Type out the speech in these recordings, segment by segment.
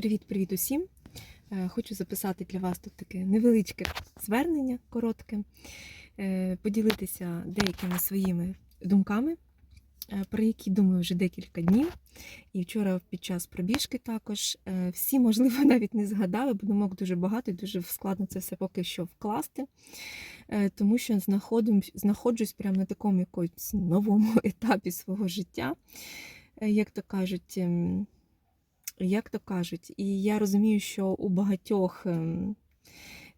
Привіт-привіт усім! Е, Хочу записати для вас тут таке невеличке звернення коротке, е, поділитися деякими своїми думками, е, про які думаю вже декілька днів. І вчора під час пробіжки також всі, можливо, навіть не згадали, бо думок дуже багато і дуже складно це все поки що вкласти, тому що знаходжусь прямо на такому якомусь новому етапі свого життя, як то кажуть. Ем, як то кажуть, і я розумію, що у багатьох ем,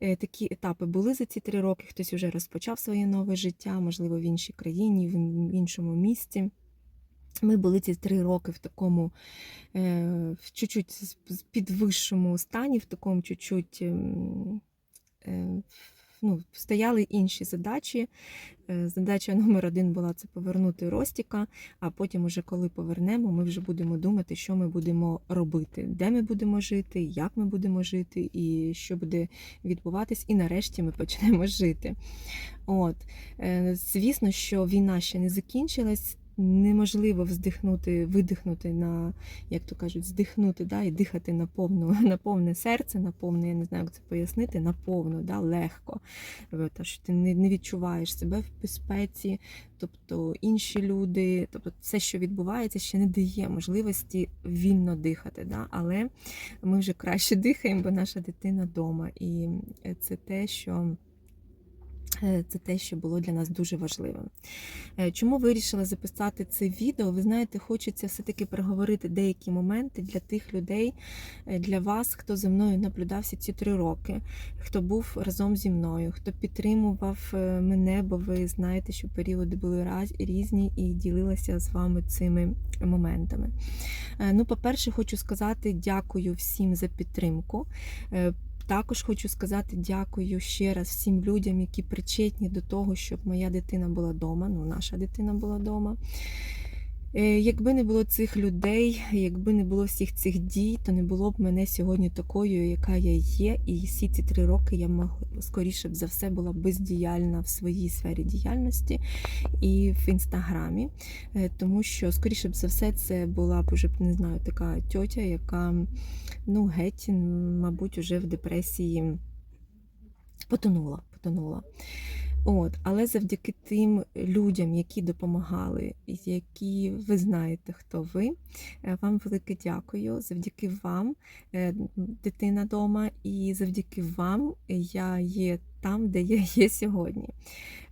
е, такі етапи були за ці три роки. Хтось вже розпочав своє нове життя, можливо, в іншій країні, в іншому місті. Ми були ці три роки в такому е, в чуть-чуть підвищому стані, в такому чуть-чуть. Ну, стояли інші задачі. Е, Задача номер один була це повернути Ростіка, а потім, уже коли повернемо, ми вже будемо думати, що ми будемо робити, де ми будемо жити, як ми будемо жити, і що буде відбуватись. І нарешті ми почнемо жити. От. Е, Звісно, що війна ще не закінчилась. Неможливо вздихнути, видихнути на, як то кажуть, здихнути да, і дихати на повну, на повне серце, на повне, я не знаю, як це пояснити, на повну, да, легко. Е, Та, що ти не, відчуваєш себе в безпеці, тобто інші люди, тобто все, що відбувається, ще не дає можливості вільно дихати. Да? Але ми вже краще дихаємо, бо наша дитина вдома. І це те, що. Е, Це те, що було для нас дуже важливим. Е, Чому вирішила записати це відео? Ви знаєте, хочеться все-таки проговорити деякі моменти для тих людей, е, для вас, хто за мною наблюдався ці три роки, хто був разом зі мною, хто підтримував мене, бо ви знаєте, що періоди були різні і ділилася з вами цими моментами. Ну, по-перше, хочу сказати дякую всім за підтримку. Також хочу сказати дякую ще раз всім людям, які причетні до того, щоб моя дитина була вдома, ну, наша дитина була вдома. Е, Якби не було цих людей, якби не було всіх цих дій, то не було б мене сьогодні такою, яка я є. І всі ці три роки я мог, скоріше б за все була бездіяльна в своїй сфері діяльності і в інстаграмі. Е, Тому що, скоріше б за все, це була б уже не знаю, така тьотя, яка ну, геть, мабуть, уже в депресії потонула. потонула. От, але завдяки тим людям, які допомагали, які ви знаєте, хто ви, е, вам велике дякую. Завдяки вам е, дитина вдома, і завдяки вам я є там, де я є сьогодні.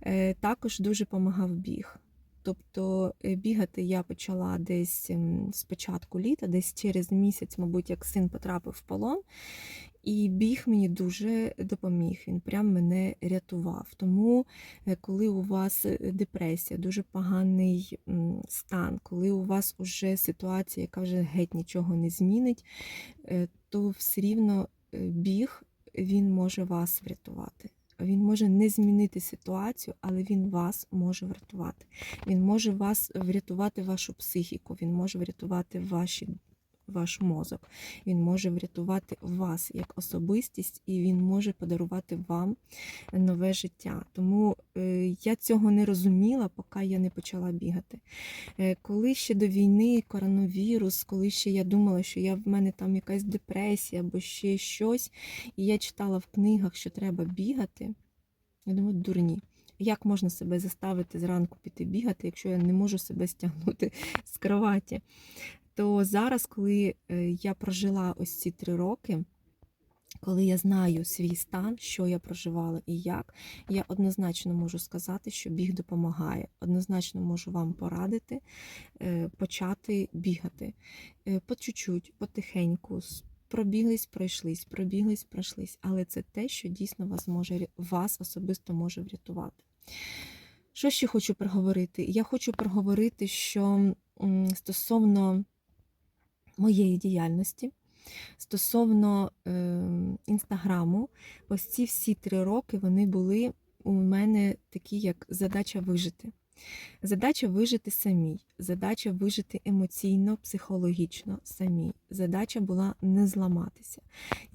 Е, Також дуже допомагав біг. Тобто бігати я почала десь з початку літа, десь через місяць, мабуть, як син потрапив в полон. І біг мені дуже допоміг. Він прям мене рятував. Тому, е, коли у вас е, депресія, дуже поганий стан, коли у вас уже ситуація, яка вже геть нічого не змінить, е, то все рівно біг він може вас врятувати. Він може не змінити ситуацію, але він вас може врятувати. Він може вас врятувати вашу психіку, він може врятувати ваші, ваш мозок, він може врятувати вас як особистість, і він може подарувати вам нове життя. Тому е, я цього не розуміла, поки я не почала бігати. Е, коли ще до війни коронавірус, коли ще я думала, що я в мене там якась депресія або ще щось, і я читала в книгах, що треба бігати. Я думаю, дурні. Як можна себе заставити зранку піти бігати, якщо я не можу себе стягнути з кроваті? То зараз, коли е, я прожила ось ці три роки, коли я знаю свій стан, що я проживала і як, я однозначно можу сказати, що біг допомагає. Однозначно можу вам порадити е, почати бігати Е, по чуть-чуть, потихеньку. Пробіглись, пройшлись, пробіглись, пройшлись. Але це те, що дійсно вас може вас особисто може врятувати. Що ще хочу проговорити? Я хочу проговорити, що стосовно моєї діяльності, стосовно е, інстаграму, ось ці всі три роки вони були у мене такі, як задача вижити. Задача вижити самій, задача вижити емоційно, психологічно самій. Задача була не зламатися.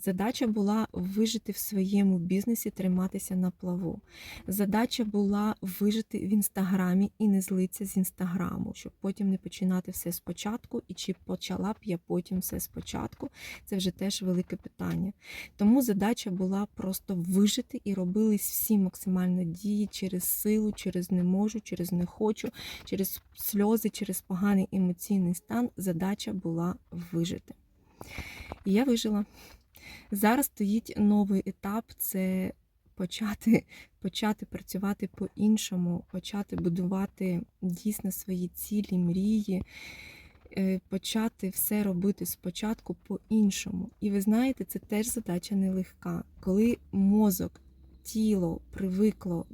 Задача була вижити в своєму бізнесі, триматися на плаву. Задача була вижити в інстаграмі і не злитися з інстаграму, щоб потім не починати все спочатку, і чи почала б я потім все спочатку. Це вже теж велике питання. Тому задача була просто вижити і робились всі максимально дії через силу, через не можу, через не хочу, через сльози, через поганий емоційний стан. Задача була вижити. І я вижила. Зараз стоїть новий етап це почати, почати працювати по-іншому, почати будувати дійсно свої цілі, мрії, е, почати все робити спочатку по-іншому. І ви знаєте, це теж задача нелегка. Коли мозок, тіло привикло,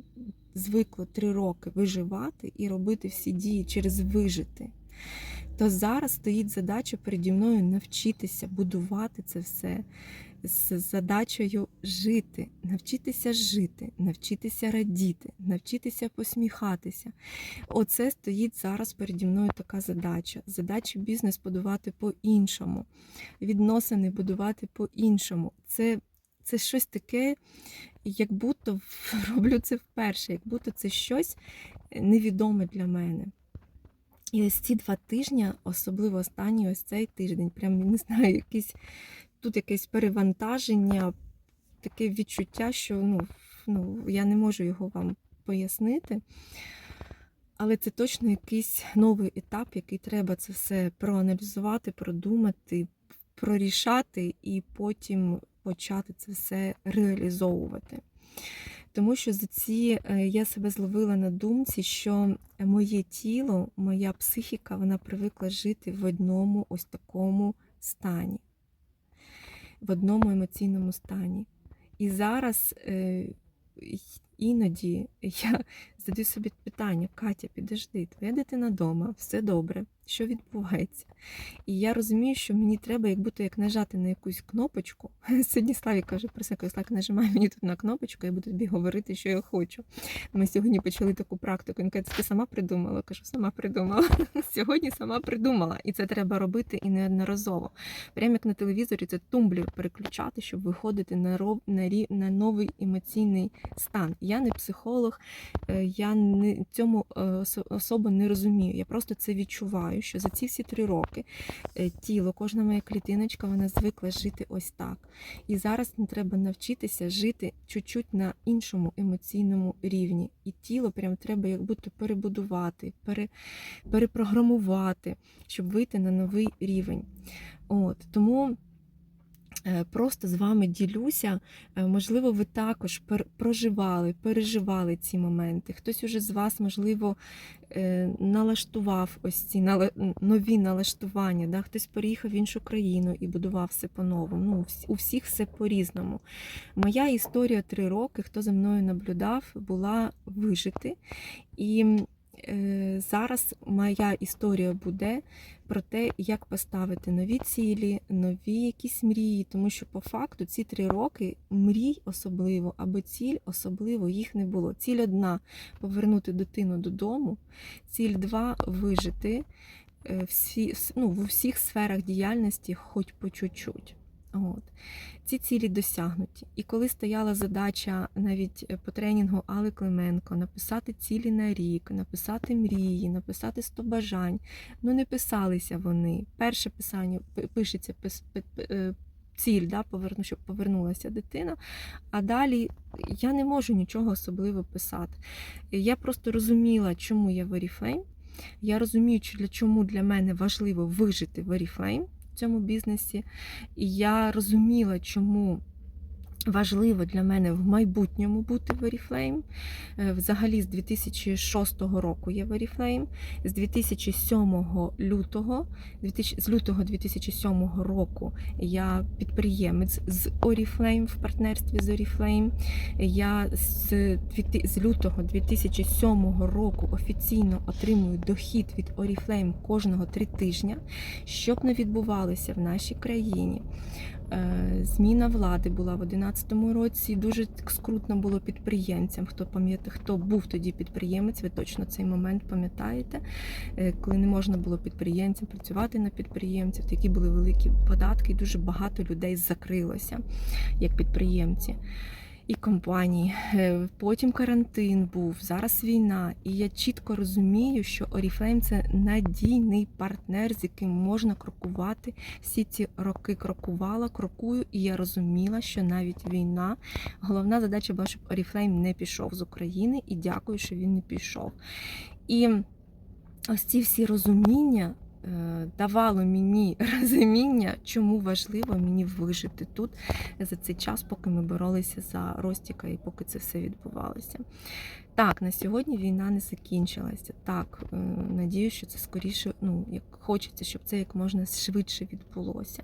звикло три роки виживати і робити всі дії через вижити. То зараз стоїть задача переді мною навчитися будувати це все з задачею жити, навчитися жити, навчитися радіти, навчитися посміхатися. Оце стоїть зараз переді мною така задача. Задача бізнес будувати по-іншому, відносини будувати по-іншому. Це, це щось таке, як будто роблю це вперше, як будто це щось невідоме для мене. І ось ці два тижні, особливо останній ось цей тиждень, прям не знаю, якийсь тут якесь перевантаження, таке відчуття, що ну, ну, я не можу його вам пояснити. Але це точно якийсь новий етап, який треба це все проаналізувати, продумати, прорішати і потім почати це все реалізовувати. Тому що за ці е, я себе зловила на думці, що моє тіло, моя психіка, вона привикла жити в одному ось такому стані, в одному емоційному стані. І зараз е, іноді я задаю собі питання: Катя, підожди, твоя дитина вдома, все добре, що відбувається? І я розумію, що мені треба, як будто як нажати на якусь кнопочку. Сьогодні Славік каже, про Славік нажимає мені тут на кнопочку, я буду тобі говорити, що я хочу. Ми сьогодні почали таку практику. Він каже, ти сама придумала? Кажу, сама придумала. Сьогодні сама придумала. І це треба робити і неодноразово. Прямо як на телевізорі, це тумблер переключати, щоб виходити на ров... на, рів... на новий емоційний стан. Я не психолог, е, я не цьому е, особо не розумію. Я просто це відчуваю, що за ці всі три роки е, тіло, кожна моя клітиночка, вона звикла жити ось так. І зараз не треба навчитися жити чуть-чуть на іншому емоційному рівні. І тіло прям треба як будто перебудувати, пере, перепрограмувати, щоб вийти на новий рівень. От Тому. Е, просто з вами ділюся. Е, можливо, ви також проживали, переживали ці моменти. Хтось уже з вас, можливо, е, налаштував ось ці нові налаштування. Да? Хтось переїхав в іншу країну і будував все по-новому. Ну, У всіх все по-різному. Моя історія три роки, хто за мною наблюдав, була вижити. І зараз моя історія буде про те, як поставити нові цілі, нові якісь мрії, тому що по факту ці три роки мрій особливо або ціль особливо їх не було. Ціль одна повернути дитину додому, ціль два вижити е, всі, ну, в усіх сферах діяльності, хоч по чуть-чуть. От. Ці цілі досягнуті. І коли стояла задача навіть е, по тренінгу Али Клименко написати цілі на рік, написати мрії, написати 100 бажань, ну не писалися вони. Перше писання пишеться е, ціль, да, поверну, щоб повернулася дитина. А далі я не можу нічого особливо писати. Я просто розуміла, чому я в Oriflame. Я розумію, для чому для мене важливо вижити в Oriflame в цьому бізнесі. І я розуміла, чому Важливо для мене в майбутньому бути в Oriflame. Е, взагалі, з 2006 року є в Oriflame. З 2007 лютого, з лютого 2007 року я підприємець з Oriflame в партнерстві з Oriflame. Я з, з лютого 2007 року офіційно отримую дохід від Oriflame кожного три тижня, щоб не відбувалося в нашій країні. Е, зміна влади була в 2011 році дуже скрутно було підприємцям. Хто пам'ятає, хто був тоді підприємець, ви точно цей момент пам'ятаєте, е, коли не можна було підприємцям працювати на підприємців, такі були великі податки, і дуже багато людей закрилося як підприємці. І компанії. Е, Потім карантин був, зараз війна. І я чітко розумію, що Oriflame – це надійний партнер, з яким можна крокувати. Всі ці роки крокувала, крокую, і я розуміла, що навіть війна. Головна задача була, щоб Oriflame не пішов з України, і дякую, що він не пішов. І ось ці всі розуміння. Е, Давало мені розуміння, чому важливо мені вижити тут за цей час, поки ми боролися за Ростіка і поки це все відбувалося. Так, на сьогодні війна не закінчилася. Так, е, надію, що це скоріше, ну, як хочеться, щоб це як можна швидше відбулося.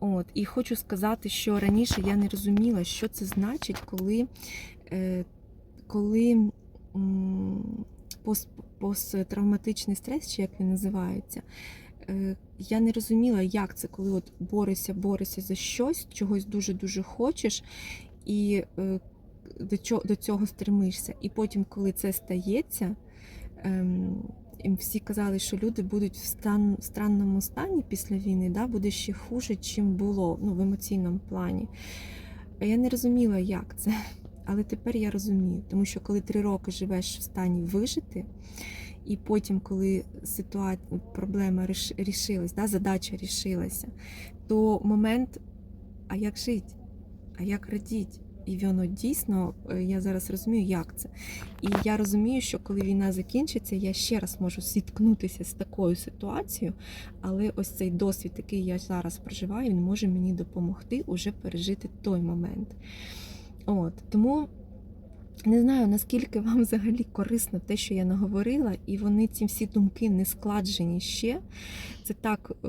От, і хочу сказати, що раніше я не розуміла, що це значить, коли, е, коли посттравматичний стрес, чи як він називається. е, Я не розуміла, як це, коли от борешся, борешся за щось, чогось дуже-дуже хочеш, і е, до чого до цього стремишся. І потім, коли це стається, ем, всі казали, що люди будуть в стан, странному стані після війни, да, буде ще хуже, чим було ну, в емоційному плані. Я не розуміла, як це. Але тепер я розумію, тому що коли три роки живеш в стані вижити, і потім, коли ситуація, проблема ріш- рішилась, да, задача рішилася, то момент, а як жити, а як радіть? І воно дійсно, е, я зараз розумію, як це. І я розумію, що коли війна закінчиться, я ще раз можу зіткнутися з такою ситуацією, але ось цей досвід, який я зараз проживаю, він може мені допомогти уже пережити той момент. От тому не знаю, наскільки вам взагалі корисно те, що я наговорила, і вони ці всі думки не складжені ще. Це так е,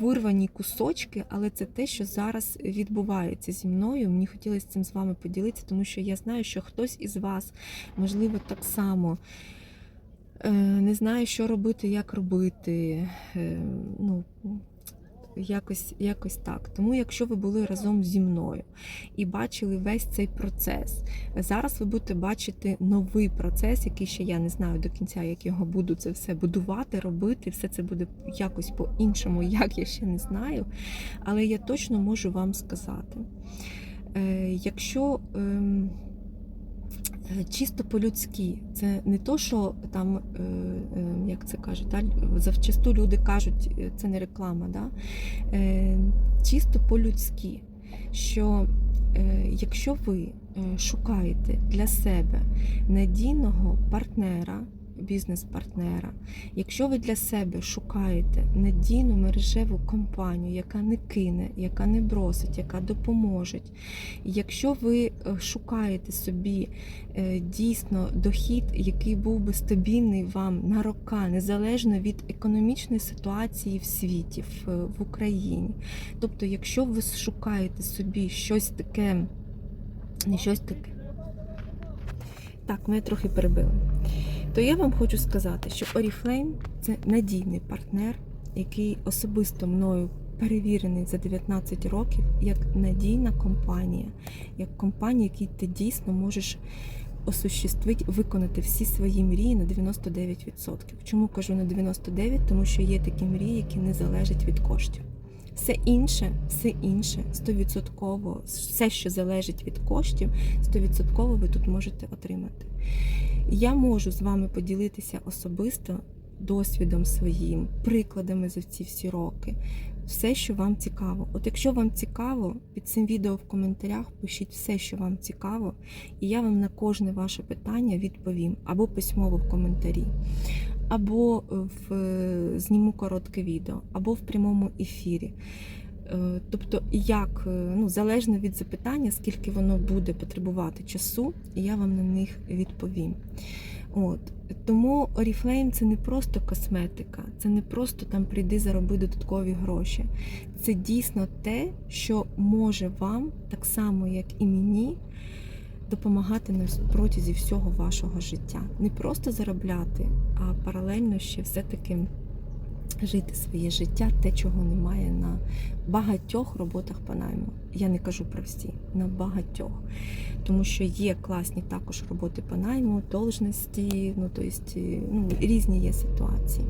вирвані кусочки, але це те, що зараз відбувається зі мною. Мені хотілося цим з вами поділитися, тому що я знаю, що хтось із вас, можливо, так само. е, Не знає, що робити, як робити. е, Ну, якось, якось так. Тому, якщо ви були разом зі мною і бачили весь цей процес, зараз ви будете бачити новий процес, який ще я не знаю до кінця, як його буду це все будувати, робити. Все це буде якось по-іншому, як я ще не знаю. Але я точно можу вам сказати. Е, Якщо ем, чисто по-людськи, це не то, що там, е, е, як це кажуть, да, завчасту люди кажуть, е, це не реклама, да? Чисто по-людськи, що якщо ви шукаєте для себе надійного партнера, бізнес-партнера, якщо ви для себе шукаєте надійну мережеву компанію, яка не кине, яка не бросить, яка допоможе, якщо ви е, шукаєте собі е, дійсно дохід, який був би стабільний вам на рока, незалежно від економічної ситуації в світі, в, в Україні. Тобто, якщо ви шукаєте собі щось таке, не щось таке. Так, мене трохи перебили. То я вам хочу сказати, що Oriflame – це надійний партнер, який особисто мною перевірений за 19 років як надійна компанія, як компанія, якій ти дійсно можеш осуществити, виконати всі свої мрії на 99%. Чому кажу на 99%? Тому що є такі мрії, які не залежать від коштів. Все інше, все інше, 100%, все, що залежить від коштів, 100% ви тут можете отримати. Я можу з вами поділитися особисто досвідом своїм, прикладами за ці всі роки. Все, що вам цікаво. От якщо вам цікаво, під цим відео в коментарях пишіть все, що вам цікаво, і я вам на кожне ваше питання відповім або письмово в коментарі, або в зніму коротке відео, або в прямому ефірі. Е, Тобто, як е, ну, залежно від запитання, скільки воно буде потребувати часу, я вам на них відповім. От. Тому Oriflame це не просто косметика, це не просто там прийди зароби додаткові гроші. Це дійсно те, що може вам, так само як і мені, допомагати на протязі всього вашого життя. Не просто заробляти, а паралельно ще все-таки жити своє життя, те, чого немає на багатьох роботах по найму. Я не кажу про всі, на багатьох. Тому що є класні також роботи по найму, должності, ну тобто, ну, різні є ситуації.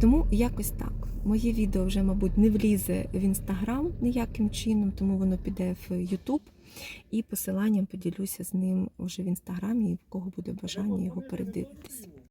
Тому якось так. Моє відео вже, мабуть, не влізе в інстаграм ніяким чином, тому воно піде в Ютуб. І посиланням поділюся з ним вже в інстаграмі, і в кого буде бажання його передивитись.